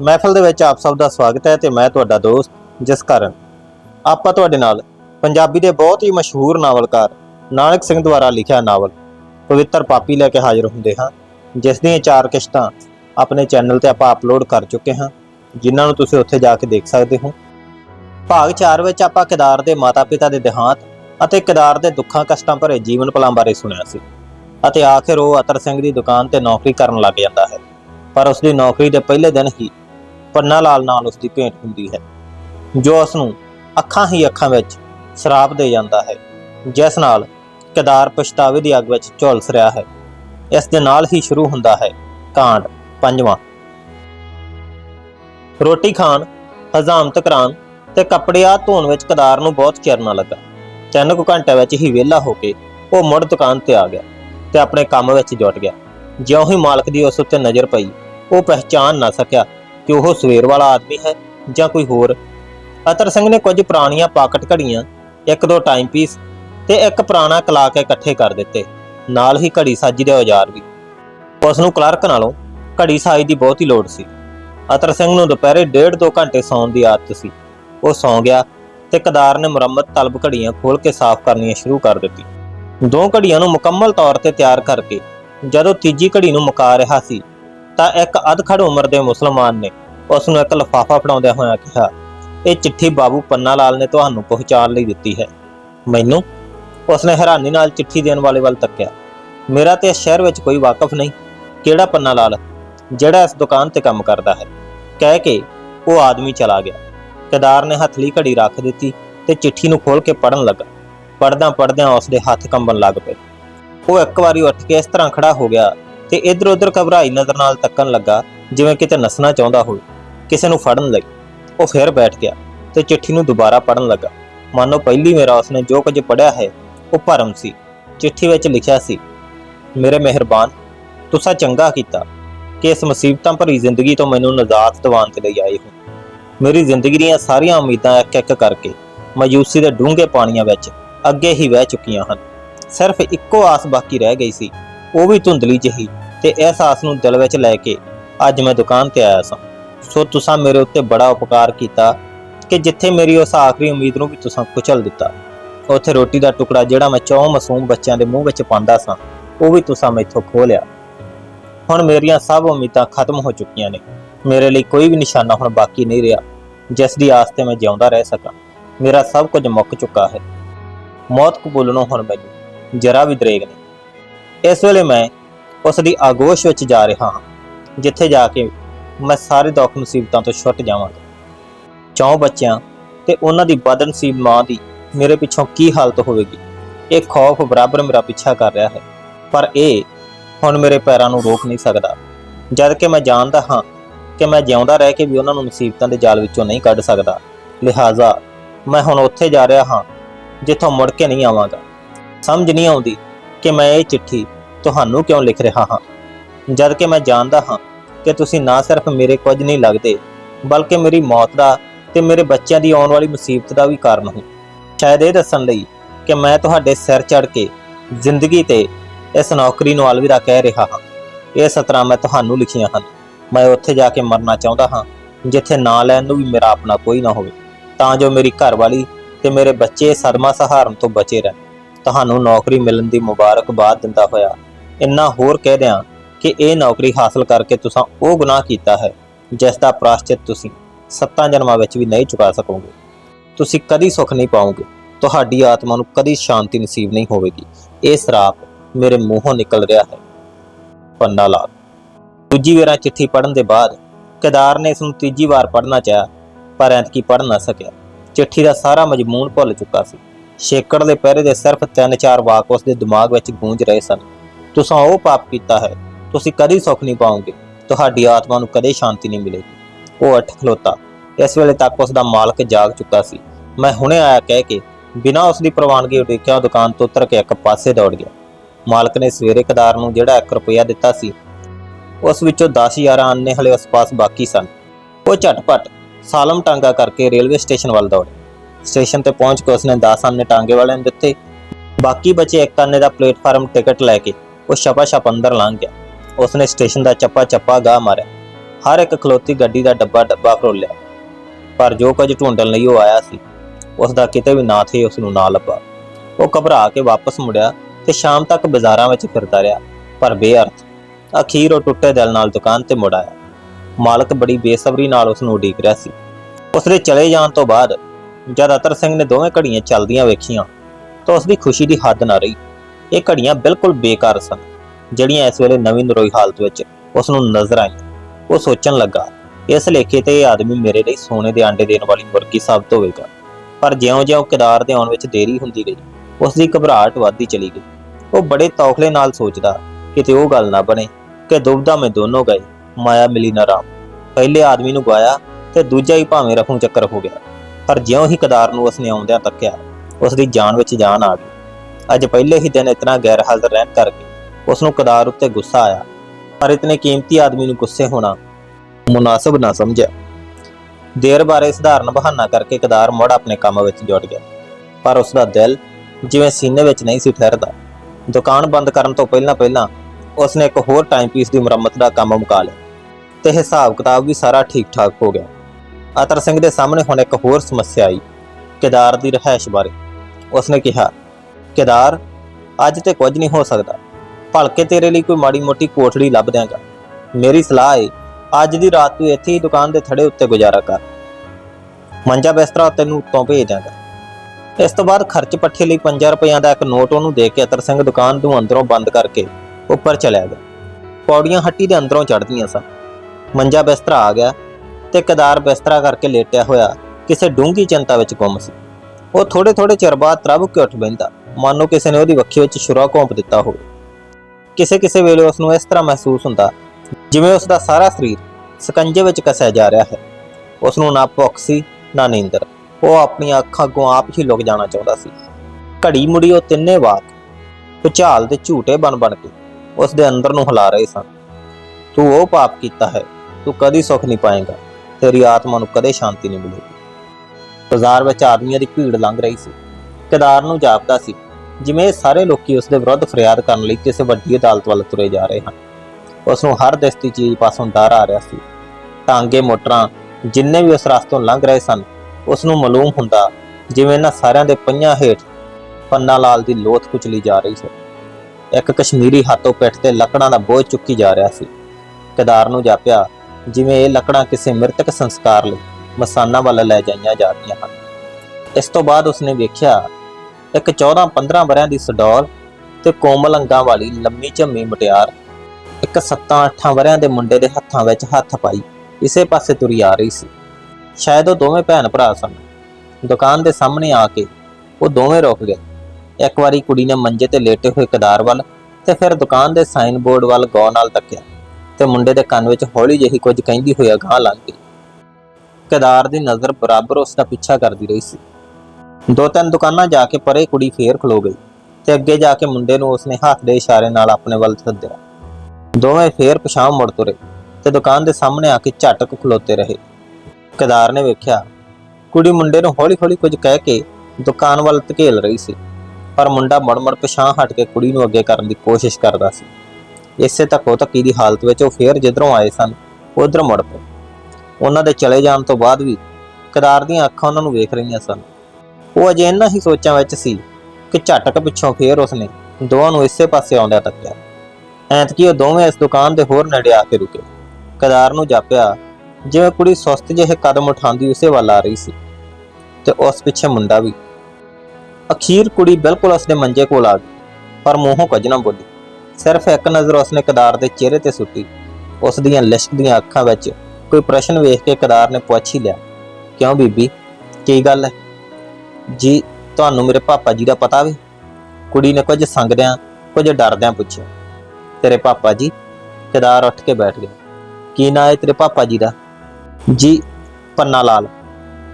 ਮਹਿਫਲ ਦੇ ਵਿੱਚ ਆਪ ਸਭ ਦਾ ਸਵਾਗਤ ਹੈ ਤੇ ਮੈਂ ਤੁਹਾਡਾ ਦੋਸਤ ਜਸਕਰਨ ਆਪਾਂ ਤੁਹਾਡੇ ਨਾਲ ਪੰਜਾਬੀ ਦੇ ਬਹੁਤ ਹੀ ਮਸ਼ਹੂਰ ਨਾਵਲਕਾਰ ਨਾਨਕ ਸਿੰਘ ਦੁਆਰਾ ਲਿਖਿਆ ਨਾਵਲ ਪਵਿੱਤਰ ਪਾਪੀ ਲੈ ਕੇ ਹਾਜ਼ਰ ਹੁੰਦੇ ਹਾਂ, ਜਿਸ ਦੀਆਂ ਚਾਰ ਕਿਸ਼ਤਾਂ ਆਪਣੇ ਚੈਨਲ ਤੇ ਆਪਾਂ ਅਪਲੋਡ ਕਰ ਚੁੱਕੇ ਹਾਂ, ਜਿਨ੍ਹਾਂ ਨੂੰ ਤੁਸੀਂ ਉੱਥੇ ਜਾ ਕੇ ਦੇਖ ਸਕਦੇ ਹੋ। ਭਾਗ 4 ਵਿੱਚ ਆਪਾਂ ਕਿਦਾਰ ਦੇ ਮਾਤਾ-ਪਿਤਾ ਦੇ ਦੇਹਾਂਤ ਅਤੇ ਕਿਦਾਰ ਦੇ ਦੁੱਖਾਂ ਕਸ਼ਟਾਂ ਭਰੇ ਜੀਵਨ ਪਲਾਂ ਬਾਰੇ ਸੁਣਿਆ ਸੀ ਅਤੇ ਆਖਿਰ ਉਹ ਅਤਰ ਸਿੰਘ ਦੀ ਦੁਕਾਨ ਤੇ ਨੌਕਰੀ ਕਰਨ ਲੱਗ ਜਾਂਦਾ ਹੈ। ਪਰ ਉਸ ਦੀ ਨੌਕਰੀ ਦੇ ਪਹਿਲੇ ਦਿਨ ਹੀ ਪੰਨਾ ਲਾਲ ਨਾਲ ਉਸ ਦੀ ਭੇਂਟ ਹੁੰਦੀ ਹੈ, ਜੋ ਉਸ ਨੂੰ ਅੱਖਾਂ ਹੀ ਅੱਖਾਂ ਵਿੱਚ ਸ਼ਰਾਪ ਦੇ ਜਾਂਦਾ ਹੈ, ਜਿਸ ਨਾਲ ਕਿਦਾਰ ਪਛਤਾਵੇ ਦੀ ਅੱਗ ਵਿੱਚ ਝੁਲਸ ਰਿਹਾ ਹੈ। ਇਸ ਦੇ ਨਾਲ ਹੀ ਸ਼ੁਰੂ ਹੁੰਦਾ ਹੈ ਕਾਂਡ ਪੰਜਵਾਂ। ਰੋਟੀ ਖਾਣ, ਹਜ਼ਾਮਤ ਕਰਾਉਣ ਤੇ ਕੱਪੜੇ ਆ ਧੋਣ ਵਿੱਚ ਕਦਾਰ ਨੂੰ ਬਹੁਤ ਚਿਰ ਨਾ ਲੱਗਾ। ਤਿੰਨ ਕੁ ਘੰਟੇ ਵਿੱਚ ਹੀ ਵਿਹਲਾ ਹੋ ਕੇ ਉਹ ਮੁੜ ਦੁਕਾਨ ਤੇ ਆ ਗਿਆ ਤੇ ਆਪਣੇ ਕੰਮ ਵਿੱਚ ਜੁਟ ਗਿਆ। ਜਿਉਂ ਹੀ ਮਾਲਕ ਦੀ ਉਸ ਉੱਤੇ ਨਜ਼ਰ ਪਈ, ਉਹ ਪਹਿਚਾਨ ਨਾ ਸਕਿਆ ਕਿ ਉਹ ਸਵੇਰ ਵਾਲਾ ਆਦਮੀ ਹੈ ਜਾਂ ਕੋਈ ਹੋਰ। ਅਤਰ ਸਿੰਘ ਨੇ ਕੁਝ ਪੁਰਾਣੀਆਂ ਪਾਕਟ ਘੜੀਆਂ, ਇੱਕ ਦੋ ਟਾਈਮ ਪੀਸ ਤੇ ਇੱਕ ਪੁਰਾਣਾ ਕਲਾਕ ਇਕੱਠੇ ਕਰ ਦਿੱਤੇ। ਨਾਲ ਹੀ ਘੜੀ ਸਾਜੀ ਦੇ ਔਜ਼ਾਰ ਵੀ। ਉਸ ਨੂੰ ਕਲਰਕ ਨਾਲੋਂ ਘੜੀ ਸਾਈ ਦੀ ਬਹੁਤ ਹੀ ਲੋੜ ਸੀ। ਅਤਰ ਸਿੰਘ ਨੂੰ ਦੁਪਹਿਰੇ ਡੇਢ ਦੋ ਘੰਟੇ ਸੌਣ ਦੀ ਆਦਤ ਸੀ। ਉਹ ਸੌਂ ਗਿਆ ਤੇ ਕਦਾਰ ਨੇ ਮੁਰੰਮਤ ਤਲਬ ਘੜੀਆਂ ਖੋਲ ਕੇ ਸਾਫ਼ ਕਰਨੀਆਂ ਸ਼ੁਰੂ ਕਰ ਦਿੱਤੀ। ਦੋ ਘੜੀਆਂ ਨੂੰ ਮੁਕੰਮਲ ਤੌਰ ਤੇ ਤਿਆਰ ਕਰਕੇ ਜਦੋਂ ਤੀਜੀ ਘੜੀ ਨੂੰ ਮੁਕਾ ਰਿਹਾ ਸੀ ਤਾਂ ਇੱਕ ਅਧਖੜ ਉਮਰ ਦੇ ਮੁਸਲਮਾਨ ਨੇ ਉਸ ਨੂੰ ਇੱਕ ਲਫਾਫਾ ਫੜਾਉਂਦਿਆਂ ਹੋਇਆਂ ਕਿਹਾ, ਇਹ ਚਿੱਠੀ ਬਾਬੂ ਪੰਨਾ ਲਾਲ ਨੇ ਤੁਹਾਨੂੰ ਪਹੁੰਚਾਉਣ ਲਈ ਦਿੱਤੀ ਹੈ। ਮੈਨੂੰ? ਉਸਨੇ ਹੈਰਾਨੀ ਨਾਲ ਚਿੱਠੀ ਦੇਣ ਵਾਲੇ ਵੱਲ ਤੱਕਿਆ, ਮੇਰਾ ਤੇ ਇਸ ਸ਼ਹਿਰ ਵਿੱਚ ਕੋਈ ਵਾਕਫ ਨਹੀਂ। ਕਿਹੜਾ ਪੰਨਾ ਲਾਲ ਜਿਹੜਾ ਇਸ ਦੁਕਾਨ ਤੇ ਕੰਮ ਕਰਦਾ ਹੈ। ਕਹਿ ਕੇ ਉਹ ਆਦਮੀ ਚਲਾ ਗਿਆ। ਕਦਾਰ ਨੇ ਹੱਥਲੀ ਘੜੀ ਰੱਖ ਦਿੱਤੀ ਤੇ ਚਿੱਠੀ ਨੂੰ ਖੋਲ ਕੇ ਪੜਨ ਲੱਗਾ। ਪੜਦਿਆਂ ਪੜਦਿਆਂ ਉਸਦੇ ਹੱਥ ਕੰਬਣ ਲੱਗ ਪਏ। ਉਹ ਇੱਕ ਵਾਰੀ ਉੱਠ ਕੇ ਇਸ ਤਰ੍ਹਾਂ ਖੜਾ ਹੋ ਗਿਆ ਤੇ ਇਧਰ ਉਧਰ ਘਬਰਾਈ ਨਜ਼ਰ ਨਾਲ ਤੱਕਣ ਲੱਗਾ, ਜਿਵੇਂ ਕਿਤੇ ਨੱਸਣਾ ਚਾਹੁੰਦਾ ਹੋਵੇ। ਕਿਸੇ ਨੂੰ ਫੜਨ ਲੱਗੀ ਉਹ ਫਿਰ ਬੈਠ ਗਿਆ ਤੇ ਚਿੱਠੀ ਨੂੰ ਦੁਬਾਰਾ ਪੜਨ ਲੱਗਾ। ਮਾਨੋ, ਪਹਿਲੀ ਮੇਰਾ ਉਸਨੇ ਜੋ ਕੁਝ ਪੜਿਆ ਹੈ, ਉਹ ਭਰਮ ਸੀ। ਚਿੱਠੀ ਵਿੱਚ ਲਿਖਿਆ ਸੀ, ਮੇਰੇ ਮਿਹਰਬਾਨ, ਤੁਸੀਂ ਚੰਗਾ ਕੀਤਾ ਕਿ ਇਸ ਮੁਸੀਬਤਾਂ ਭਰੀ ਜ਼ਿੰਦਗੀ ਤੋਂ ਮੈਨੂੰ ਨਜਾਤ ਦਿਵਾਉਣ ਤੇ ਲਈ ਆਏ ਹੋ। ਮੇਰੀ ਜ਼ਿੰਦਗੀ ਦੀਆਂ ਸਾਰੀਆਂ ਉਮੀਦਾਂ ਇੱਕ ਇੱਕ ਕਰਕੇ ਮਾਯੂਸੀ ਦੇ ਡੂੰਘੇ ਪਾਣੀਆਂ ਵਿੱਚ ਅੱਗੇ ਹੀ ਵਹਿ ਚੁੱਕੀਆਂ ਹਨ। ਸਿਰਫ ਇੱਕੋ ਆਸ ਬਾਕੀ ਰਹਿ ਗਈ ਸੀ, ਉਹ ਵੀ ਧੁੰਦਲੀ ਜਿਹੀ ਤੇ ਇਸ ਆਸ ਨੂੰ ਦਿਲ ਵਿੱਚ ਲੈ ਕੇ ਅੱਜ ਮੈਂ ਦੁਕਾਨ ਤੇ ਆਇਆ ਸਾਂ। ਸੋ ਤੁਸੀਂ ਮੇਰੇ ਉੱਤੇ ਬੜਾ ਉਪਕਾਰ ਕੀਤਾ ਕਿ ਜਿੱਥੇ ਮੇਰੀ ਉਸ ਆਖਰੀ ਉਮੀਦ ਨੂੰ ਵੀ ਤੁਸੀਂ ਕੁਚਲ ਦਿੱਤਾ। ਉੱਥੇ ਰੋਟੀ ਦਾ ਟੁਕੜਾ ਜਿਹੜਾ ਮੈਂ ਚੌਂ ਮਾਸੂਮ ਬੱਚਿਆਂ ਦੇ ਮੂੰਹ ਵਿੱਚ ਪਾਉਂਦਾ ਸਾਂ, ਉਹ ਵੀ ਤੁਸੀਂ ਮੈਥੋਂ ਖੋਹ ਲਿਆ। ਹੁਣ ਮੇਰੀਆਂ ਸਭ ਉਮੀਦਾਂ ਖਤਮ ਹੋ ਚੁੱਕੀਆਂ ਨੇ। ਮੇਰੇ ਲਈ ਕੋਈ ਵੀ ਨਿਸ਼ਾਨਾ ਹੁਣ ਬਾਕੀ ਨਹੀਂ ਰਿਹਾ, ਜਿਸ ਦੀ ਆਸ ਤੇ ਮੈਂ ਜਿਉਂਦਾ ਰਹਿ ਸਕਾਂ। ਮੇਰਾ ਸਭ ਕੁਝ ਮੁੱਕ ਚੁੱਕਾ ਹੈ। ਮੌਤ ਕਬੂਲਣੋਂ ਹੁਣ ਮੈਨੂੰ ਜਰਾ ਵੀ ਦਰੇਗ ਨਹੀਂ। ਇਸ ਵੇਲੇ ਮੈਂ ਉਸ ਦੀ ਆਗੋਸ਼ ਵਿੱਚ ਜਾ ਰਿਹਾ ਹਾਂ, ਜਿੱਥੇ ਜਾ ਕੇ ਮੈਂ ਸਾਰੇ ਦੁੱਖ ਮੁਸੀਬਤਾਂ ਤੋਂ ਛੁੱਟ ਜਾਵਾਂਗਾ। ਚੌਂ ਬੱਚਿਆਂ ਤੇ ਉਹਨਾਂ ਦੀ ਬਦਨਸੀਬ ਮਾਂ ਦੀ ਮੇਰੇ ਪਿੱਛੋਂ ਕੀ ਹਾਲਤ ਹੋਵੇਗੀ? ਇਹ ਖੌਫ ਬਰਾਬਰ ਮੇਰਾ ਪਿੱਛਾ ਕਰ ਰਿਹਾ ਹੈ, ਪਰ ਇਹ ਹੁਣ ਮੇਰੇ ਪੈਰਾਂ ਨੂੰ ਰੋਕ ਨਹੀਂ ਸਕਦਾ। ਜਦ ਕਿ ਮੈਂ ਜਾਣਦਾ ਹਾਂ ਕਿ ਮੈਂ ਜਿਉਂਦਾ ਰਹਿ ਕੇ ਵੀ ਉਹਨਾਂ ਨੂੰ ਮੁਸੀਬਤਾਂ ਦੇ ਜਾਲ ਵਿੱਚੋਂ ਨਹੀਂ ਕੱਢ ਸਕਦਾ। ਲਿਹਾਜ਼ਾ ਮੈਂ ਹੁਣ ਉੱਥੇ ਜਾ ਰਿਹਾ ਹਾਂ, ਜਿੱਥੋਂ ਮੁੜ ਕੇ ਨਹੀਂ ਆਵਾਂਗਾ। ਸਮਝ ਨਹੀਂ ਆਉਂਦੀ ਕਿ ਮੈਂ ਇਹ ਚਿੱਠੀ ਤੁਹਾਨੂੰ ਕਿਉਂ ਲਿਖ ਰਿਹਾ ਹਾਂ? ਜਦ ਕਿ ਮੈਂ ਜਾਣਦਾ ਹਾਂ ਕਿ ਤੁਸੀਂ ਨਾ ਸਿਰਫ ਮੇਰੇ ਕੁਝ ਨਹੀਂ ਲੱਗਦੇ, ਬਲਕਿ ਮੇਰੀ ਮੌਤ ਦਾ ਤੇ ਮੇਰੇ ਬੱਚਿਆਂ ਦੀ ਆਉਣ ਵਾਲੀ ਮੁਸੀਬਤ ਦਾ ਵੀ ਕਾਰਨ ਹੋ। ਸ਼ਾਇਦ ਇਹ ਦੱਸਣ ਲਈ ਕਿ ਮੈਂ ਤੁਹਾਡੇ ਸਿਰ ਚੜ ਕੇ ਜ਼ਿੰਦਗੀ ਤੇ ਇਸ ਨੌਕਰੀ ਨੂੰ ਅਲਵਿਦਾ ਕਹਿ ਰਿਹਾ ਹਾਂ। ਇਹ ਸਤਰਾਂ ਮੈਂ ਤੁਹਾਨੂੰ ਲਿਖੀਆਂ ਹਨ। ਮੈਂ ਉੱਥੇ ਜਾ ਕੇ ਮਰਨਾ ਚਾਹੁੰਦਾ ਹਾਂ, ਜਿੱਥੇ ਨਾਂ ਲੈਣ ਨੂੰ ਵੀ ਮੇਰਾ ਆਪਣਾ ਕੋਈ ਨਾ ਹੋਵੇ। ਤਾਂ ਜੋ ਮੇਰੀ ਘਰਵਾਲੀ ਤੇ ਮੇਰੇ ਬੱਚੇ ਸਦਮਾ ਸਹਾਰਨ ਤੋਂ ਬਚੇ ਰਹਿਣ। ਤੁਹਾਨੂੰ ਨੌਕਰੀ ਮਿਲਣ ਦੀ ਮੁਬਾਰਕਬਾਦ ਦਿੰਦਾ ਹੋਇਆ ਇੰਨਾ ਹੋਰ ਕਹਿ ਦਿਆਂ ਕਿ ਇਹ ਨੌਕਰੀ ਹਾਸਲ ਕਰਕੇ ਤੁਸੀਂ ਉਹ ਗੁਨਾਹ ਕੀਤਾ ਹੈ, ਜਿਸ ਦਾ ਪ੍ਰਾਸ਼ਚਿਤ ਤੁਸੀਂ ਸੱਤਾਂ ਜਨਮਾਂ ਵਿੱਚ ਵੀ ਨਹੀਂ ਚੁਕਾ ਸਕੋਗੇ। ਤੁਸੀਂ ਕਦੀ ਸੁੱਖ ਨਹੀਂ ਪਾਓਗੇ। ਤੁਹਾਡੀ ਆਤਮਾ ਨੂੰ ਕਦੀ ਸ਼ਾਂਤੀ ਨਸੀਬ ਨਹੀਂ ਹੋਵੇਗੀ। ਇਹ ਸਰਾਪ ਮੇਰੇ ਮੂੰਹੋਂ ਨਿਕਲ ਰਿਹਾ ਹੈ। ਪੰਨਾ ਲਾਲ। ਦੂਜੀ ਵਾਰ ਚਿੱਠੀ ਪੜਨ ਦੇ ਬਾਅਦ ਕੇਦਾਰ ਨੇ ਇਸ ਨੂੰ ਤੀਜੀ ਵਾਰ ਪੜਨਾ ਚਾਹਿਆ, ਪਰ ਐਤਕੀ ਪੜ ਨਾ ਸਕਿਆ। ਚਿੱਠੀ ਦਾ ਸਾਰਾ ਮਜ਼ਮੂਨ ਭੁੱਲ ਚੁੱਕਾ ਸੀ। ਛੇਕੜ ਦੇ ਪਹਿਰੇ ਦੇ ਸਿਰਫ ਤਿੰਨ ਚਾਰ ਵਾਕ ਉਸ ਦੇ ਦਿਮਾਗ ਵਿੱਚ ਗੂੰਜ ਰਹੇ ਸਨ। ਤੁਸੀਂ ਉਹ ਪਾਪ ਕੀਤਾ ਹੈ, ਤੁਸੀਂ ਕਦੀ ਸੁੱਖ ਨਹੀਂ ਪਾਓਗੇ, ਤੁਹਾਡੀ ਆਤਮਾ ਨੂੰ ਕਦੇ ਸ਼ਾਂਤੀ ਨਹੀਂ ਮਿਲੇਗੀ। ਉਹ ਅੱਠ ਖਲੋਤਾ, ਇਸ ਵੇਲੇ ਤੱਕ ਉਸ ਦਾ ਮਾਲਕ ਜਾਗ ਚੁੱਕਾ ਸੀ। ਮੈਂ ਹੁਣੇ ਆਇਆ ਕਹਿ ਕੇ ਬਿਨਾਂ ਉਸ ਦੀ ਪ੍ਰਵਾਨਗੀ ਉਡੀਕਿਆ ਦੁਕਾਨ ਤੋਂ ਉਤਰ ਕੇ ਇੱਕ ਪਾਸੇ ਦੌੜ ਗਿਆ। ਮਾਲਕ ਨੇ ਸਵੇਰੇ ਕਦਾਰ ਨੂੰ ਜਿਹੜਾ 1 ਰੁਪਇਆ ਦਿੱਤਾ ਸੀ, ਉਸ ਵਿੱਚੋਂ 10000 ਆਨੇ ਹਲੇ ਉਸ ਪਾਸ ਬਾਕੀ ਸਨ। ਉਹ ਝਟਪਟ ਸਾਲਮ ਟਾਂਗਾ ਕਰਕੇ ਰੇਲਵੇ ਸਟੇਸ਼ਨ ਵੱਲ ਦੌੜਿਆ ਸਟੇਸ਼ਨ ਤੇ ਪਹੁੰਚ ਕੇ ਉਸਨੇ 10 ਆਨੇ ਟਾਂਗੇ ਵਾਲਿਆਂ ਨੂੰ ਦਿੱਤੇ। ਬਾਕੀ ਬਚੇ ਇੱਕ ਆਨੇ ਦਾ ਪਲੇਟਫਾਰਮ ਟਿਕਟ ਲੈ ਕੇ ਉਹ ਛਪਾ ਛਪ ਅੰਦਰ ਲੰਘ ਗਿਆ। ਉਸਨੇ ਸਟੇਸ਼ਨ ਦਾ ਚੱਪਾ ਚੱਪਾ ਗਾਹ ਮਾਰਿਆ। ਹਰ ਇੱਕ ਖਲੋਤੀ ਗੱਡੀ ਦਾ ਡੱਬਾ ਡੱਬਾ ਫਰੋਲਿਆ ਪਰ ਜੋ ਕੁਝ ਢੂੰਡਣ ਲਈ ਉਹ ਆਇਆ ਸੀ ਉਸ ਦਾ ਕਿਤੇ ਵੀ ਨਾ ਥੇ ਉਸ ਨੂੰ ਨਾ ਲੱਭਾ। ਉਹ ਘਬਰਾ ਕੇ ਵਾਪਸ ਮੁੜਿਆ ਤੇ ਸ਼ਾਮ ਤੱਕ ਬਾਜ਼ਾਰਾਂ ਵਿੱਚ ਫਿਰਦਾ ਰਿਹਾ। ਪਰ ਬੇਅਰਥ, ਅਖੀਰ ਉਹ ਟੁੱਟੇ ਦਿਲ ਨਾਲ ਦੁਕਾਨ ਤੇ ਮੁੜ ਆਇਆ। ਮਾਲਕ ਬੜੀ ਬੇਸਬਰੀ ਨਾਲ ਉਸ ਨੂੰ ਉਡੀਕ ਰਿਹਾ ਸੀ। ਉਸਦੇ ਚਲੇ ਜਾਣ ਤੋਂ ਬਾਅਦ ਜਦ ਅਤਰ ਸਿੰਘ ਨੇ ਦੋਵੇਂ ਘੜੀਆਂ ਚੱਲਦੀਆਂ ਵੇਖੀਆਂ ਤਾਂ ਉਸ ਦੀ ਖੁਸ਼ੀ ਦੀ ਹੱਦ ਨਾ ਰਹੀ। ਇਹ ਘੜੀਆਂ ਬਿਲਕੁਲ ਬੇਕਾਰ ਸਨ, ਜਿਹੜੀਆਂ ਇਸ ਵੇਲੇ ਨਵੀਂ ਨਰੋਈ ਹਾਲਤ ਵਿੱਚ ਉਸ ਨੂੰ ਨਜ਼ਰ ਆਈਆਂ। ਉਹ ਸੋਚਣ ਲੱਗਾ, ਇਸ ਲੇਖੇ ਤੇ ਇਹ ਆਦਮੀ ਮੇਰੇ ਲਈ ਸੋਨੇ ਦੇ ਆਂਡੇ ਦੇਣ ਵਾਲੀ ਮੁਰਗੀ ਸਾਬਤ ਹੋਵੇਗਾ। ਪਰ ਜਿਉਂ-ਜਿਉਂ ਕਿਦਾਰ ਦੇ ਆਉਣ ਵਿੱਚ ਦੇਰੀ ਹੁੰਦੀ ਗਈ ਉਸ ਦੀ ਘਬਰਾਹਟ ਵੱਧਦੀ ਚਲੀ ਗਈ। ਉਹ ਬੜੇ ਤੌਖਲੇ ਨਾਲ ਸੋਚਦਾ ਕਿਤੇ ਉਹ ਗੱਲ ਨਾ ਬਣੇ ਕਿ ਦੁਬਦਾ ਮੈਂ ਦੋਨੋਂ ਗਏ ਮਾਇਆ ਮਿਲੀ ਨਾ ਰਾਮ। ਪਹਿਲੇ ਆਦਮੀ ਨੂੰ ਗਵਾਇਆ ਤੇ ਦੂਜਾ ਹੀ ਭਾਵੇਂ ਰਫੂ ਚੱਕਰ ਹੋ ਗਿਆ। ਪਰ ਜਿਉਂ ਹੀ ਕਿਦਾਰ ਨੂੰ ਉਸਨੇ ਆਉਂਦਿਆਂ ਤੱਕਿਆ ਉਸ ਦੀ ਜਾਨ ਵਿੱਚ ਜਾਨ ਆ ਗਈ। ਅੱਜ ਪਹਿਲੇ ਹੀ ਦਿਨ ਇਤਨਾ ਗੈਰ ਹਾਜ਼ਰ ਰਹਿਣ ਕਰਕੇ ਉਸ ਨੂੰ ਕਦਾਰ ਉੱਤੇ ਗੁੱਸਾ ਆਇਆ, ਪਰ ਇਤਨੇ ਕੀਮਤੀ ਆਦਮੀ ਨੂੰ ਗੁੱਸੇ ਹੋਣਾ ਮੁਨਾਸਬ ਨਾ ਸਮਝਿਆ। ਦੇਰ ਬਾਰੇ ਸਧਾਰਨ ਬਹਾਨਾ ਕਰਕੇ ਕਦਾਰ ਮੁੜ ਆਪਣੇ ਕੰਮ ਵਿੱਚ ਜੁੜ ਗਿਆ, ਪਰ ਉਸ ਦਾ ਦਿਲ ਜਿਵੇਂ ਸੀਨੇ ਵਿੱਚ ਨਹੀਂ ਸੀ ਠਹਿਰਦਾ। ਦੁਕਾਨ ਬੰਦ ਕਰਨ ਤੋਂ ਪਹਿਲਾਂ ਪਹਿਲਾਂ ਉਸ ਨੇ ਇੱਕ ਹੋਰ ਟਾਈਮ ਪੀਸ ਦੀ ਮੁਰੰਮਤ ਦਾ ਕੰਮ ਮੁਕਾ ਲਿਆ ਤੇ ਹਿਸਾਬ ਕਿਤਾਬ ਵੀ ਸਾਰਾ ਠੀਕ ਠਾਕ ਹੋ ਗਿਆ। ਅਤਰ ਸਿੰਘ ਦੇ ਸਾਹਮਣੇ ਹੁਣ ਇੱਕ ਹੋਰ ਸਮੱਸਿਆ ਆਈ, ਕੇਦਾਰ ਦੀ ਰਹਿائش ਬਾਰੇ। ਉਸਨੇ ਕਿਹਾ ਕੇਦਾਰ, ਅੱਜ ਤੇ ਕੁਝ ਨਹੀਂ ਹੋ ਸਕਦਾ। ਭਲਕੇ ਤੇਰੇ ਲਈ ਕੋਈ ਮਾੜੀ ਮੋਟੀ ਕੋਠੜੀ ਲੱਭ ਦਿਆਂਗਾ। ਮੇਰੀ ਸਲਾਹ ਏ, ਅੱਜ ਦੀ ਰਾਤ ਤੂੰ ਇੱਥੇ ਹੀ ਦੁਕਾਨ ਦੇ ਥੜੇ ਉੱਤੇ ਗੁਜ਼ਾਰਾ ਕਰ। ਮੰਜਾ ਬਿਸਤਰਾ ਤੈਨੂੰ ਉੱਤੋਂ ਭੇਜ ਦਿਆਂਗਾ। ਇਸ ਤੋਂ ਬਾਅਦ ਖਰਚ ਪੱਠੇ ਲਈ 5 ਰੁਪਈਆਂ ਦਾ ਇੱਕ ਨੋਟ ਉਹਨੂੰ ਦੇ ਕੇ ਅਤਰ ਸਿੰਘ ਦੁਕਾਨ ਨੂੰ ਅੰਦਰੋਂ ਬੰਦ ਕਰਕੇ ਉੱਪਰ ਚਲਿਆ ਗਿਆ। ਪੌੜੀਆਂ ਹੱਟੀ ਦੇ ਅੰਦਰੋਂ ਚੜ੍ਹਦੀਆਂ ਸਨ। ਮੰਜਾ ਬਿਸਤਰਾ ਆ ਗਿਆ ਤੇ ਕਦਾਰ ਬਿਸਤਰਾ ਕਰਕੇ ਲੇਟਿਆ ਹੋਇਆ ਕਿਸੇ ਡੂੰਘੀ ਚਿੰਤਾ ਵਿੱਚ ਗੁੰਮ ਸੀ। ਉਹ ਥੋੜੇ ਥੋੜੇ ਚਿਰ ਬਾਅਦ ਤਰਬ ਕੇ ਉੱਠ ਬੈਂਦਾ ਮਾਨੋ ਕਿਸੇ ਨੇ ਉਹਦੀ ਵੱਖੀ ਵਿੱਚ ਛੁਰਾ ਘੋਂਪ ਦਿੱਤਾ ਹੋਵੇ। ਕਿਸੇ ਕਿਸੇ ਵੇਲੇ ਉਸ ਨੂੰ ਇਸ ਤਰ੍ਹਾਂ ਮਹਿਸੂਸ ਹੁੰਦਾ, ਜਿਵੇਂ ਉਸ ਦਾ ਸਾਰਾ ਸਰੀਰ ਸਕੰਜੇ ਵਿੱਚ ਕੱਸਿਆ ਜਾ ਰਿਹਾ ਹੈ। ਉਸ ਨੂੰ ਨਾ ਭੁੱਖ ਸੀ, ਨਾ ਨੀਂਦਰ। ਉਹ ਆਪਣੀਆਂ ਅੱਖਾਂ ਅੱਗੋਂ ਆਪ ਹੀ ਲੁਕ ਜਾਣਾ ਚਾਹੁੰਦਾ ਸੀ। ਘੜੀ ਮੁੜੀ ਉਹ ਤਿੰਨੇ ਵਾਕ ਭੁਚਾਲ ਦੇ ਝੂਟੇ ਬਣ ਬਣ ਕੇ ਉਸ ਦੇ ਅੰਦਰ ਨੂੰ ਹਿਲਾ ਰਹੇ ਸਨ। ਤੂੰ ਉਹ ਪਾਪ ਕੀਤਾ ਹੈ, ਤੂੰ ਕਦੀ ਸੁੱਖ ਨਹੀਂ ਪਾਏਗਾ, ਤੇਰੀ ਆਤਮਾ ਨੂੰ ਕਦੇ ਸ਼ਾਂਤੀ ਨਹੀਂ ਮਿਲੇਗੀ। ਬਾਜ਼ਾਰ ਵਿੱਚ ਆਦਮੀਆਂ ਦੀ ਭੀੜ ਲੰਘ ਰਹੀ ਸੀ। ਕਿਦਾਰ ਨੂੰ ਜਾਪਦਾ ਸੀ ਜਿਵੇਂ ਸਾਰੇ ਲੋਕੀ ਉਸ ਦੇ ਵਿਰੁੱਧ ਫਰਿਆਦ ਕਰਨ ਲਈ ਕਿਸੇ ਵੱਡੀ ਅਦਾਲਤ ਵੱਲ ਤੁਰੇ ਜਾ ਰਹੇ ਹਨ। ਉਸ ਨੂੰ ਹਰ ਦਸਤੀ ਚੀਜ਼ ਪਾਸੋਂ ਡਰ ਆ ਰਿਹਾ ਸੀ। ਟਾਂਗੇ ਮੋਟਰਾਂ ਜਿੰਨੇ ਵੀ ਉਸ ਰਸਤੋਂ ਲੰਘ ਰਹੇ ਸਨ, ਉਸ ਨੂੰ ਮਾਲੂਮ ਹੁੰਦਾ ਜਿਵੇਂ ਇਹਨਾਂ ਸਾਰਿਆਂ ਦੇ ਪਈਆਂ ਹੇਠ ਪੰਨਾ ਲਾਲ ਦੀ ਲੋਥ ਕੁਚਲੀ ਜਾ ਰਹੀ ਸੀ। ਇੱਕ ਕਸ਼ਮੀਰੀ ਹੱਥੋਂ ਪਿੱਠ ਤੇ ਲੱਕੜਾਂ ਦਾ ਬੋਝ ਚੁੱਕੀ ਜਾ ਰਿਹਾ ਸੀ। ਕਿਦਾਰ ਨੂੰ ਜਾਪਿਆ ਜਿਵੇਂ ਇਹ ਲੱਕੜਾਂ ਕਿਸੇ ਮ੍ਰਿਤਕ ਸੰਸਕਾਰ ਲਈ ਮਸਾਨਾ ਵੱਲ ਲੈ ਜਾਈਆਂ ਜਾ ਰਹੀਆਂ ਹਨ। ਇਸ ਤੋਂ ਬਾਅਦ ਉਸਨੇ ਵੇਖਿਆ ਇੱਕ 14-15 ਵਰਿਆਂ ਦੀ ਸਡੌਲ ਤੇ ਕੋਮਲ ਅੰਗਾਂ ਵਾਲੀ ਲੰਮੀ ਝੰਮੀ ਮੁਟਿਆਰ ਇੱਕ 7-8 ਵਰਿਆਂ ਦੇ ਮੁੰਡੇ ਦੇ ਹੱਥਾਂ ਵਿੱਚ ਹੱਥ ਪਾਈ ਇਸੇ ਪਾਸੇ ਤੁਰੀ ਆ ਰਹੀ ਸੀ। ਸ਼ਾਇਦ ਉਹ ਦੋਵੇਂ ਭੈਣ ਭਰਾ ਸਨ। ਦੁਕਾਨ ਦੇ ਸਾਹਮਣੇ ਆ ਕੇ ਉਹ ਦੋਵੇਂ ਰੁਕ ਗਏ। ਇੱਕ ਵਾਰੀ ਕੁੜੀ ਨੇ ਮੰਜੇ ਤੇ ਲੇਟੇ ਹੋਏ ਕਦਾਰ ਵੱਲ ਤੇ ਫਿਰ ਦੁਕਾਨ ਦੇ ਸਾਈਨ ਬੋਰਡ ਵੱਲ ਗੌਰ ਨਾਲ ਤੱਕਿਆ ਤੇ ਮੁੰਡੇ ਦੇ ਕੰਨ ਵਿੱਚ ਹੌਲੀ ਜਿਹੀ ਕੁਝ ਕਹਿੰਦੀ ਹੋਈ ਅਗਾਂਹ ਲੰਘ ਗਈ। ਕਦਾਰ ਦੀ ਨਜ਼ਰ ਬਰਾਬਰ ਉਸ ਦਾ ਪਿੱਛਾ ਕਰਦੀ ਰਹੀ ਸੀ। ਦੋ ਤਿੰਨ ਦੁਕਾਨਾਂ ਜਾ ਕੇ ਪਰੇ ਕੁੜੀ ਫੇਰ ਖਲੋ ਗਈ ਤੇ ਅੱਗੇ ਜਾ ਕੇ ਮੁੰਡੇ ਨੂੰ ਉਸਨੇ ਹੱਥ ਦੇ ਇਸ਼ਾਰੇ ਨਾਲ ਆਪਣੇ ਵੱਲ ਸੱਦਿਆ। ਦੋਵੇਂ ਫੇਰ ਪਿਛਾਂਹ ਮੁੜ ਤੁਰੇ ਤੇ ਦੁਕਾਨ ਦੇ ਸਾਹਮਣੇ ਆ ਕੇ ਝਟਕ ਖਲੋਤੇ ਰਹੇ। ਕਦਾਰ ਨੇ ਵੇਖਿਆ, ਕੁੜੀ ਮੁੰਡੇ ਨੂੰ ਹੌਲੀ-ਹੌਲੀ ਕੁਝ ਕਹਿ ਕੇ ਦੁਕਾਨ ਵੱਲ ਧਕੇਲ ਰਹੀ ਸੀ, ਪਰ ਮੁੰਡਾ ਮੁੜ-ਮੁੜ ਪਿਛਾਂਹ ਹਟ ਕੇ ਕੁੜੀ ਨੂੰ ਅੱਗੇ ਕਰਨ ਦੀ ਕੋਸ਼ਿਸ਼ ਕਰਦਾ ਸੀ। ਇਸੇ ਧੱਕੋ ਧੱਕੀ ਦੀ ਹਾਲਤ ਵਿੱਚ ਉਹ ਫੇਰ ਜਿੱਧਰੋਂ ਆਏ ਸਨ, ਉਧਰ ਮੁੜ ਪਏ। ਉਹਨਾਂ ਦੇ ਚਲੇ ਜਾਣ ਤੋਂ ਬਾਅਦ ਵੀ ਕਦਾਰ ਦੀਆਂ ਅੱਖਾਂ ਉਹਨਾਂ ਨੂੰ ਵੇਖ ਰਹੀਆਂ ਸਨ। ਉਹ ਅਜੇ ਇੰਨਾ ਹੀ ਸੋਚਾਂ ਵਿੱਚ ਸੀ ਕਿ ਝਟਕ ਪਿੱਛੋਂ ਫੇਰ ਉਸਨੇ ਦੋਵਾਂ ਨੂੰ ਇਸੇ ਪਾਸੇ ਆਉਂਦਿਆਂ ਤੱਕਿਆ ਐਤਕੀ ਉਹ ਦੋਵੇਂ ਇਸ ਦੁਕਾਨ ਦੇ ਹੋਰ ਨੇੜੇ ਆ ਕੇ ਰੁਕੇ। ਕਦਾਰ ਨੂੰ ਜਾਪਿਆ, ਜਿਵੇਂ ਕੁੜੀ ਸੁਸਤ ਜਿਹੇ ਕਦਮ ਉਠਾਉਂਦੀ ਉਸੇ ਵੱਲ ਆ ਰਹੀ ਸੀ। ਤੇ ਉਸ ਪਿੱਛੇ ਮੁੰਡਾ ਵੀ। ਅਖੀਰ ਕੁੜੀ ਬਿਲਕੁਲ ਉਸਦੇ ਮੰਜੇ ਕੋਲ ਆ ਗਈ, ਪਰ ਮੂੰਹੋਂ ਕੁਝ ਨਾ ਬੋਲੀ। ਸਿਰਫ ਇੱਕ ਨਜ਼ਰ ਉਸਨੇ ਕਦਾਰ ਦੇ ਚਿਹਰੇ ਤੇ ਸੁੱਟੀ। ਉਸ ਦੀਆਂ ਲਿਸ਼ਕਦੀਆਂ ਅੱਖਾਂ ਵਿੱਚ ਕੋਈ ਪ੍ਰਸ਼ਨ ਵੇਖ ਕੇ ਕਦਾਰ ਨੇ ਪੁੱਛ ਹੀ ਲਿਆ, ਕਿਉਂ ਬੀਬੀ? ਕੀ ਗੱਲ ਹੈ? ਜੀ, ਤੁਹਾਨੂੰ ਮੇਰੇ ਪਾਪਾ ਜੀ ਦਾ ਪਤਾ ਵੀ। ਕੁੜੀ ਨੇ ਕੁਝ ਸੰਗਦਿਆਂ, ਕੁਝ ਡਰਦਿਆਂ ਪੁੱਛਿਆ। ਤੇਰੇ ਪਾਪਾ ਜੀ ਕਦਾਰ ਉੱਠ ਕੇ ਬੈਠ ਗਿਆ ਕੀ ਨਾਂ ਹੈ ਤੇਰੇ ਪਾਪਾ ਜੀ ਦਾ? ਜੀ, ਪੰਨਾ ਲਾਲ।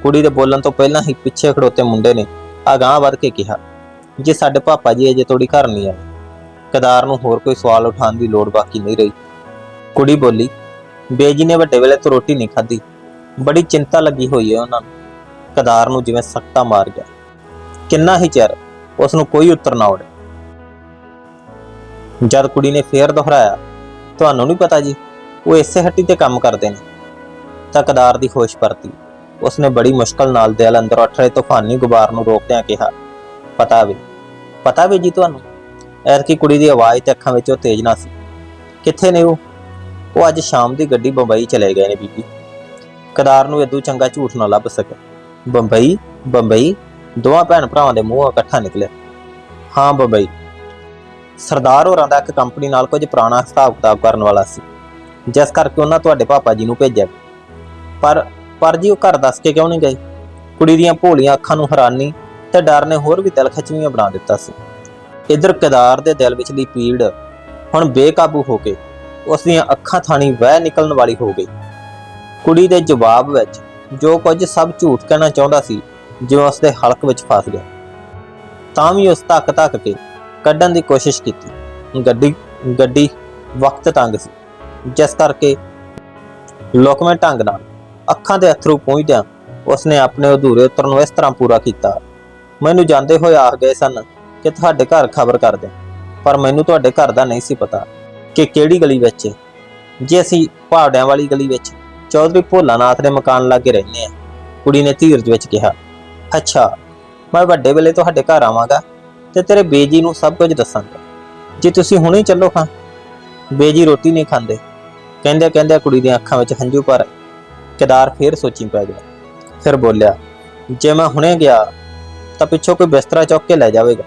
ਕੁੜੀ ਦੇ ਬੋਲਣ ਤੋਂ ਪਹਿਲਾਂ ਹੀ ਪਿੱਛੇ ਖੜੋਤੇ ਮੁੰਡੇ ਨੇ ਅਗਾਂਹ ਵੱਧ ਕੇ ਕਿਹਾ, ਜੀ ਸਾਡੇ ਪਾਪਾ ਜੀ ਅਜੇ ਤੋੜੀ ਘਰ ਨਹੀਂ ਆਏ, ਕਦਾਰ ਨੂੰ ਹੋਰ ਕੋਈ ਸਵਾਲ ਉਠਾਉਣ ਦੀ ਲੋੜ ਬਾਕੀ ਨਹੀਂ ਰਹੀ। ਕੁੜੀ ਬੋਲੀ, ਬੇਜੀ ਨੇ ਵੱਡੇ ਵੇਲੇ ਤੋਂ ਰੋਟੀ ਨਹੀਂ ਖਾਧੀ। ਬੜੀ ਚਿੰਤਾ ਲੱਗੀ ਹੋਈ ਹੈ ਉਹਨਾਂ ਨੂੰ। ਕਦਾਰ ਨੂੰ ਜਿਵੇਂ ਸੱਟਾ ਮਾਰ ਗਿਆ। ਕਿੰਨਾ ਹੀ ਚਿਰ ਉਸ ਨੂੰ ਕੋਈ ਉੱਤਰ ਨਾ ਆਉੜੇ ਜਦ ਕੁੜੀ ਨੇ ਫੇਰ ਦੁਹਰਾਇਆ, ਤੁਹਾਨੂੰ ਨਹੀਂ ਪਤਾ ਜੀ, ਉਹ ਇਸੇ ਹੱਟੀ ਤੇ ਕੰਮ ਕਰਦੇ ਨੇ। ਤਾਂ ਕਦਾਰ ਦੀ ਹੋਸ਼ ਪਰਤੀ। ਉਸਨੇ ਬੜੀ ਮੁਸ਼ਕਲ ਨਾਲ ਦਿਲ ਅੰਦਰ ਉੱਠ ਰਹੇ ਤੂਫਾਨੀ ਗੁਬਾਰ ਨੂੰ ਰੋਕਦਿਆਂ ਕਿਹਾ, ਪਤਾ ਵੀ ਪਤਾ ਵੀ ਜੀ ਤੁਹਾਨੂੰ, ਐਤਕੀ ਕੁੜੀ ਦੀ ਆਵਾਜ਼ ਤੇ ਅੱਖਾਂ ਵਿੱਚ ਉਹ ਤੇਜ਼ ਨਾ ਸੀ। ਕਿੱਥੇ ਨੇ ਉਹ? ਉਹ ਅੱਜ ਸ਼ਾਮ ਦੀ ਗੱਡੀ ਬੰਬਈ ਚਲੇ ਗਏ ਨੇ ਬੀਬੀ। ਕਦਾਰ ਨੂੰ ਇਦੋਂ ਚੰਗਾ ਝੂਠ ਨਾ ਲੱਭ ਸਕਿਆ ਬੰਬਈ ਬੰਬਈ, ਦੋਵਾਂ ਭੈਣ ਭਰਾਵਾਂ ਦੇ ਮੂੰਹੋਂ ਇਕੱਠਾ ਨਿਕਲਿਆ। ਹਾਂ, ਬੰਬਈ। ਸਰਦਾਰ ਹੋਰਾਂ ਦਾ ਇੱਕ ਕੰਪਨੀ ਨਾਲ ਕੁਝ ਪੁਰਾਣਾ ਹਿਸਾਬ ਕਿਤਾਬ ਕਰਨ ਵਾਲਾ ਸੀ, ਜਿਸ ਕਰਕੇ ਉਹਨਾਂ ਤੁਹਾਡੇ ਪਾਪਾ ਜੀ ਨੂੰ ਭੇਜਿਆ। ਪਰ ਪਰ ਜੀ ਉਹ ਘਰ ਦੱਸ ਕੇ ਕਿਉਂ ਨਹੀਂ ਗਏ? ਕੁੜੀ ਦੀਆਂ ਭੋਲੀਆਂ ਅੱਖਾਂ ਨੂੰ ਹੈਰਾਨੀ ਤੇ ਡਰ ਨੇ ਹੋਰ ਵੀ ਦਿਲ ਖਚਵੀਆਂ ਬਣਾ ਦਿੱਤਾ ਸੀ। ਇਧਰ ਕੇਦਾਰ ਦੇ ਦਿਲ ਵਿਚਲੀ ਪੀੜ ਹੁਣ ਬੇਕਾਬੂ ਹੋ ਕੇ, ਉਸ ਦੀਆਂ ਅੱਖਾਂ ਥਾਣੀ ਵਹਿ ਨਿਕਲਣ ਵਾਲੀ ਹੋ ਗਈ। ਕੁੜੀ ਦੇ ਜਵਾਬ ਵਿੱਚ ਜੋ ਕੁਝ ਸਭ ਝੂਠ ਕਹਿਣਾ ਚਾਹੁੰਦਾ ਸੀ, ਜਿਵੇਂ ਉਸ ਦੇ ਹਲਕ ਵਿੱਚ ਫਸ ਗਿਆ। ਤਾਂ ਵੀ ਉਸ ਧੱਕ ਧੱਕ ਕੇ ਕੱਢਣ ਦੀ ਕੋਸ਼ਿਸ਼ ਕੀਤੀ। ਗੱਡੀ ਗੱਡੀ ਵਕਤ ਤੰਗ ਸੀ, ਜਿਸ ਕਰਕੇ ਲੋਕਮੇ ਢੰਗ ਨਾਲ ਅੱਖਾਂ ਦੇ ਅਥਰੂ ਪਹੁੰਚਦਿਆਂ ਉਸਨੇ ਆਪਣੇ ਅਧੂਰੇ ਉਤਰ ਨੂੰ ਇਸ ਤਰ੍ਹਾਂ ਪੂਰਾ ਕੀਤਾ। ਮੈਨੂੰ ਜਾਂਦੇ ਹੋਏ ਆਖ ਗਏ ਸਨ ਕਿ ਤੁਹਾਡੇ ਘਰ ਖਬਰ ਕਰ ਦੇ ਪਰ ਮੈਨੂੰ ਤੁਹਾਡੇ ਘਰ ਦਾ ਨਹੀਂ ਸੀ ਪਤਾ ਕਿ ਕਿਹੜੀ ਗਲੀ ਵਿੱਚ ਜੇ ਅਸੀਂ ਪਹਾੜਿਆਂ ਵਾਲੀ ਗਲੀ ਵਿੱਚ ਚੌਧਰੀ ਭੋਲਾਨਾਥ ਦੇ ਮਕਾਨ ਲਾਗੇ ਰਹਿੰਦੇ ਆ। ਕੁੜੀ ਨੇ ਧੀਰਜ ਵਿੱਚ ਕਿਹਾ, ਅੱਛਾ, ਮੈਂ ਵੱਡੇ ਵੇਲੇ ਤੁਹਾਡੇ ਘਰ ਆਵਾਂਗਾ ਤੇ ਤੇਰੇ ਬੇਜੀ ਨੂੰ ਸਭ ਕੁਝ ਦੱਸਾਂਗਾ। ਜੇ ਤੁਸੀਂ ਹੁਣੇ ਚੱਲੋ ਖਾਂ ਬੇਜੀ ਰੋਟੀ ਨਹੀਂ ਖਾਂਦੇ। ਕਹਿੰਦੇ ਕਹਿੰਦੇ ਕੁੜੀ ਦੀਆਂ ਅੱਖਾਂ ਵਿੱਚ ਹੰਝੂ ਭਰ ਆਏ। ਕੇਦਾਰ ਫੇਰ ਸੋਚੀ ਪੈ ਗਿਆ। ਫਿਰ ਬੋਲਿਆ, ਜੇ ਮੈਂ ਹੁਣੇ ਗਿਆ, ਤਾਂ ਪਿੱਛੋਂ ਕੋਈ ਬਿਸਤਰਾ ਚੁੱਕ ਕੇ ਲੈ ਜਾਵੇਗਾ।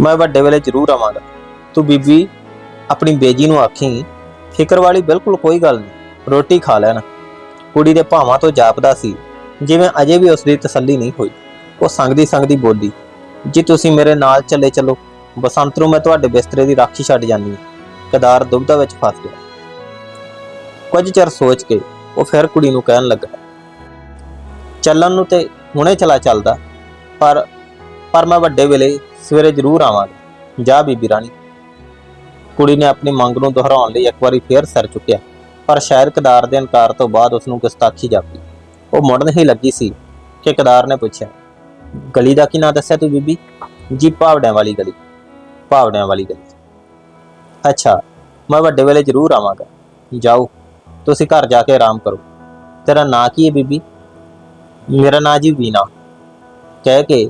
ਮੈਂ ਵੱਡੇ ਵੇਲੇ ਜ਼ਰੂਰ ਆਵਾਂਗਾ। ਤੂੰ ਬੀਬੀ, ਆਪਣੀ ਬੇਜੀ ਨੂੰ ਆਖੀ, ਫਿਕਰ ਵਾਲੀ ਬਿਲਕੁਲ ਕੋਈ ਗੱਲ ਨਹੀਂ। ਰੋਟੀ ਖਾ ਲੈਣ। ਕੁੜੀ ਦੇ ਭਾਵਾਂ ਤੋਂ ਜਾਪਦਾ ਸੀ, ਜਿਵੇਂ ਅਜੇ ਵੀ ਉਸ ਦੀ ਤਸੱਲੀ ਨਹੀਂ ਹੋਈ। ਉਹ ਸੰਗਦੀ ਸੰਗਦੀ ਬੋਲੀ ਜੀ ਤੁਸੀਂ ਮੇਰੇ ਨਾਲ ਚੱਲੇ ਚਲੋ ਬਸੰਤ ਨੂੰ ਮੈਂ ਤੁਹਾਡੇ ਬਿਸਤਰੇ ਦੀ ਰਾਖੀ ਛੱਡ ਜਾਂਦੀ ਕਦਾਰ ਦੁਬਦਾ ਵਿੱਚ ਫਸ ਗਿਆ। ਕੁਝ ਚਿਰ ਸੋਚ ਕੇ ਉਹ ਫਿਰ ਕੁੜੀ ਨੂੰ ਕਹਿਣ ਲੱਗਾ, ਚੱਲਣ ਨੂੰ ਤੇ ਹੁਣੇ ਚਲਾ ਚੱਲਦਾ, ਪਰ ਪਰ ਮੈਂ ਵੱਡੇ ਵੇਲੇ ਸਵੇਰੇ ਜ਼ਰੂਰ ਆਵਾਂਗਾ। ਜਾ ਬੀਬੀ ਰਾਣੀ। ਕੁੜੀ ਨੇ ਆਪਣੀ ਮੰਗ ਨੂੰ ਦੁਹਰਾਉਣ ਲਈ ਇੱਕ ਵਾਰੀ ਫੇਰ ਸਿਰ ਚੁੱਕਿਆ। ਪਰ ਸ਼ਾਇਦ ਕਦਾਰ ਦੇ ਇਨਕਾਰ ਤੋਂ ਬਾਅਦ ਉਸ ਨੂੰ ਗੁਸਤਾਖੀ ਜਾਪੀ। ਉਹ ਮੁੜਨ ਹੀ ਲੱਗੀ ਸੀ ਕਿ ਕਦਾਰ ਨੇ ਪੁੱਛਿਆ, ਗਲੀ ਦਾ ਕੀ ਨਾਂ ਦੱਸਿਆ ਤੂੰ ਬੀਬੀ? ਜੀ, ਭਾਵੜਿਆਂ ਵਾਲੀ ਗਲੀ, ਭਾਵੜਿਆਂ ਵਾਲੀ ਗਲੀ। ਅੱਛਾ, ਮੈਂ ਵੱਡੇ ਵੇਲੇ ਜ਼ਰੂਰ ਆਵਾਂਗਾ। ਜਾਓ, ਤੁਸੀਂ ਘਰ ਜਾ ਕੇ ਆਰਾਮ ਕਰੋ। ਤੇਰਾ ਨਾਂ ਕੀ ਹੈ ਬੀਬੀ? ਮੇਰਾ ਨਾਂ ਜੀ ਵੀਨਾ। ਕਹਿ ਕੇ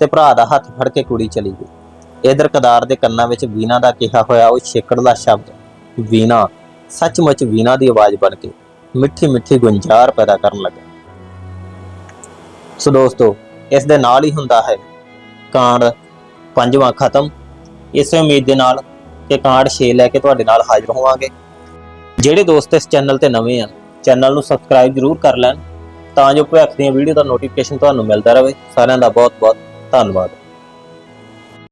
ਤੇ ਭਰਾ ਦਾ ਹੱਥ ਫੜ ਕੇ ਕੁੜੀ ਚਲੀ ਗਈ। ਇਧਰ ਕਦਾਰ ਦੇ ਕੰਨਾਂ ਵਿੱਚ ਵੀਨਾ ਦਾ ਕਿਹਾ ਹੋਇਆ ਉਹ ਛੇਕੜ ਦਾ ਸ਼ਬਦ, ਵੀਨਾ ਸੱਚਮੁੱਚ ਵੀਨਾ ਦੀ ਆਵਾਜ਼ ਬਣ ਕੇ ਮਿੱਠੀ ਮਿੱਠੀ ਗੁੰਜਾਰ ਪੈਦਾ ਕਰਨ ਲੱਗਾ। ਸੋ ਦੋਸਤੋ, ਇਸ ਦੇ ਨਾਲ ਹੀ ਹੁੰਦਾ ਹੈ ਕਾਂਡ। ਪੰਜਵਾਂ ਖਤਮ। ਇਸੇ ਉਮੀਦ ਦੇ ਨਾਲ ਕਿ ਕਾਂਡ 6 ਲੈ ਕੇ ਤੁਹਾਡੇ ਨਾਲ ਹਾਜ਼ਰ ਹੋਵਾਂਗੇ। ਜਿਹੜੇ ਦੋਸਤ ਇਸ ਚੈਨਲ ਤੇ ਨਵੇਂ ਆ, ਚੈਨਲ ਨੂੰ ਸਬਸਕ੍ਰਾਈਬ ਜ਼ਰੂਰ ਕਰ ਲੈਣ ਤਾਂ ਜੋ ਭਵਿੱਖ ਦੀਆਂ ਵੀਡੀਓ ਦਾ ਨੋਟੀਫਿਕੇਸ਼ਨ ਤੁਹਾਨੂੰ ਮਿਲਦਾ ਰਹੇ। ਸਾਰਿਆਂ ਦਾ ਬਹੁਤ ਬਹੁਤ ਧੰਨਵਾਦ।